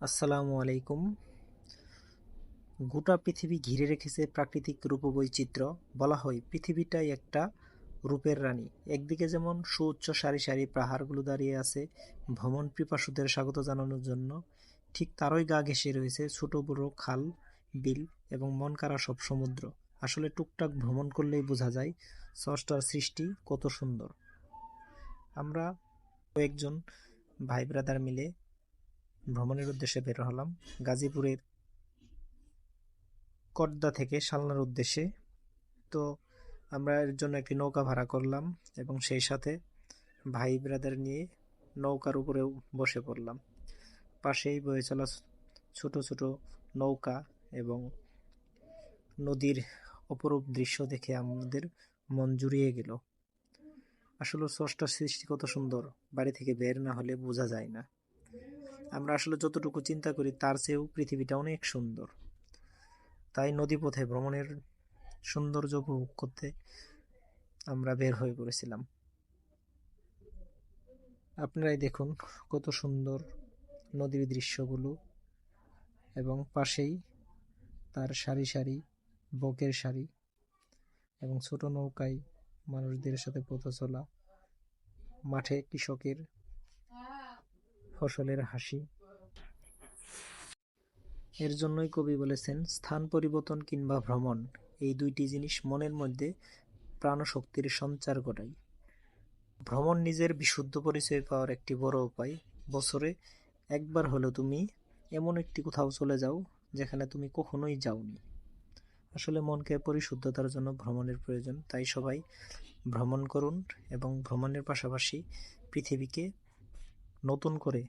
আসসালামু আলাইকুম। গোটা পৃথিবী ঘিরে রেখেছে প্রাকৃতিক রূপবৈচিত্র্য। বলা হয়, পৃথিবীটাই একটা রূপের রানী। একদিকে যেমন সুউচ্চ সারি সারি পাহাড়গুলো দাঁড়িয়ে আছে, ভ্রমণ পিপাসুদের স্বাগত জানানোর জন্য, ঠিক তারই গা ঘেঁষে রয়েছে ছোট বড় খাল, বিল এবং মন কাড়া সব সমুদ্র। আসলে টুকটাক ভ্রমণ করলেই বোঝা যায়, স্রষ্টার সৃষ্টি কত সুন্দর। আমরা কয়েকজন ভাই ব্রাদার মিলে ভ্রমণের উদ্দেশ্যে বের হলাম। গাজীপুরের কড্ডা থেকে সালনার উদ্দেশ্যে। তো আমরা এর জন্য একটি নৌকা ভাড়া করলাম এবং সেই সাথে ভাই ব্রাদার নিয়ে নৌকার উপরেও বসে পড়লাম। পাশেই বয়ে চলা ছোট ছোট নৌকা এবং নদীর অপরূপ দৃশ্য দেখে আমাদের মন জুড়িয়ে গেল। আসলে স্রষ্টার সৃষ্টি কত সুন্দর, বাড়ি থেকে বের না হলে বোঝা যায় না। আমরা আসলে যতটুকু চিন্তা করি, তার চেয়েও পৃথিবীটা অনেক সুন্দর। তাই নদীপথে ভ্রমণের সৌন্দর্য উপভোগ করতে আমরা বের হয়ে পড়েছিলাম। আপনারাই দেখুন কত সুন্দর নদীর দৃশ্যগুলো এবং পাশেই তার সারি সারি বকের সারি এবং ছোট নৌকায় মানুষদের সাথে পথ চলা, মাঠে কৃষকের ফসলের হাসি। এর জন্যই কবি বলেছেন, স্থান পরিবর্তন কিংবা ভ্রমণ, এই দুইটি জিনিস মনের মধ্যে প্রাণশক্তির সঞ্চার ঘটায়। ভ্রমণ নিজের বিশুদ্ধ পরিচয় পাওয়ার একটি বড় উপায়। বছরে একবার হলেও তুমি এমন একটি কোথাও চলে যাও, যেখানে তুমি কখনোই যাওনি। আসলে মনকে পরিশুদ্ধতার জন্য ভ্রমণের প্রয়োজন। তাই সবাই ভ্রমণ করুন এবং ভ্রমণের পাশাপাশি পৃথিবীকে নতুন করে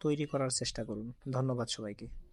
তৈরি করার চেষ্টা করুন। ধন্যবাদ সবাইকে।